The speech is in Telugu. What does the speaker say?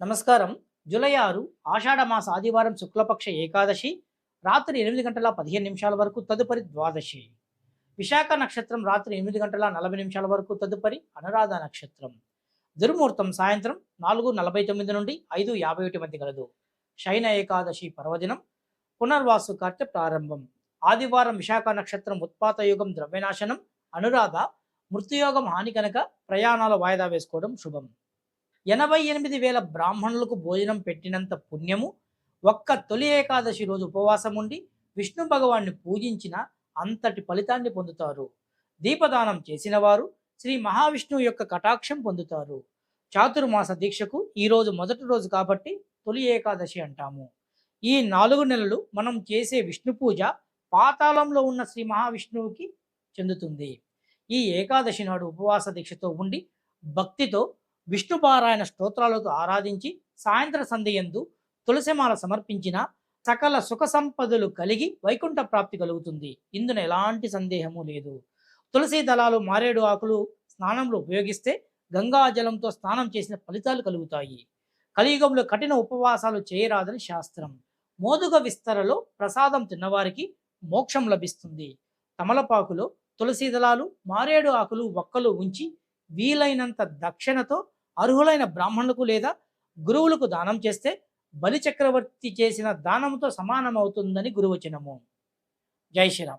నమస్కారం. జూలై ఆరు ఆషాఢ మాస ఆదివారం శుక్లపక్ష ఏకాదశి రాత్రి ఎనిమిది గంటల పదిహేను నిమిషాల వరకు తదుపరి ద్వాదశి. విశాఖ నక్షత్రం రాత్రి ఎనిమిది గంటల నలభై నిమిషాల వరకు తదుపరి అనురాధ నక్షత్రం. దుర్ముహూర్తం సాయంత్రం నాలుగు నలభై తొమ్మిది నుండి ఐదు యాభై ఒకటి మధ్య గలదు శయన ఏకాదశి పర్వదినం పునర్వాసు కార్య ప్రారంభం. ఆదివారం విశాఖ నక్షత్రం ఉత్పాత యుగం ద్రవ్యనాశనం అనురాధ మృత్యుయోగం హాని కనుక ప్రయాణాల వాయిదా వేసుకోవడం శుభం. ఎనభై ఎనిమిది వేల బ్రాహ్మణులకు భోజనం పెట్టినంత పుణ్యము. ఒక్క తొలి ఏకాదశి రోజు ఉపవాసం ఉండి విష్ణు భగవాన్ని పూజించిన అంతటి ఫలితాన్ని పొందుతారు. దీపదానం చేసిన వారు శ్రీ మహావిష్ణువు యొక్క కటాక్షం పొందుతారు. చాతుర్మాస దీక్షకు ఈ రోజు మొదటి రోజు కాబట్టి తొలి ఏకాదశి అంటాము. ఈ నాలుగు నెలలు మనం చేసే విష్ణు పూజ పాతాళంలో ఉన్న శ్రీ మహావిష్ణువుకి చెందుతుంది. ఈ ఏకాదశి నాడు ఉపవాస దీక్షతో ఉండి భక్తితో విష్ణు పారాయణ స్తోత్రాలతో ఆరాధించి సాయంత్ర సంధ్యందు తులసిమాల సమర్పించిన సకల సుఖ సంపదలు కలిగి వైకుంఠ ప్రాప్తి కలుగుతుంది. ఇందున ఎలాంటి సందేహము లేదు. తులసి దళాలు మారేడు ఆకులు స్నానంలో ఉపయోగిస్తే గంగా జలంతో స్నానం చేసిన ఫలితాలు కలుగుతాయి. కలియుగంలో కఠిన ఉపవాసాలు చేయరాదని శాస్త్రం. మోదుగ విస్తరలో ప్రసాదం తిన్నవారికి మోక్షం లభిస్తుంది. తమలపాకులో తులసి దళాలు మారేడు ఆకులు ఒక్కలు ఉంచి వీలైనంత దక్షిణతో అర్హులైన బ్రాహ్మణులకు లేదా గురువులకు దానం చేస్తే బలి చక్రవర్తి చేసిన దానంతో సమానమవుతుందని గురువచనము. జై శ్రీరామ్.